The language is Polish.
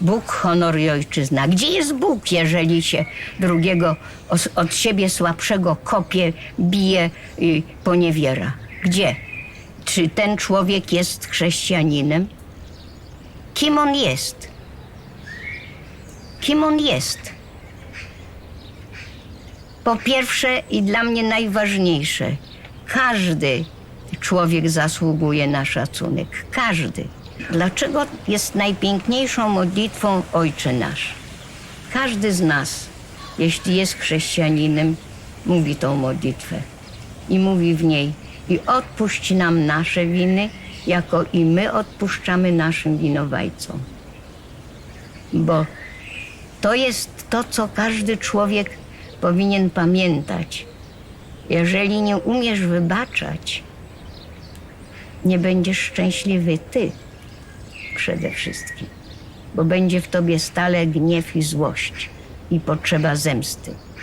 Bóg, honor i ojczyzna. Gdzie jest Bóg, jeżeli się drugiego od siebie słabszego kopie, bije i poniewiera? Gdzie? Czy ten człowiek jest chrześcijaninem? Kim on jest? Kim on jest? Po pierwsze i dla mnie najważniejsze, każdy człowiek zasługuje na szacunek. Każdy. Dlaczego jest najpiękniejszą modlitwą Ojcze Nasz? Każdy z nas, jeśli jest chrześcijaninem, mówi tą modlitwę i mówi w niej i odpuść nam nasze winy, jako i my odpuszczamy naszym winowajcom. Bo to jest to, co każdy człowiek powinien pamiętać. Jeżeli nie umiesz wybaczać, nie będziesz szczęśliwy ty przede wszystkim, bo będzie w tobie stale gniew i złość i potrzeba zemsty.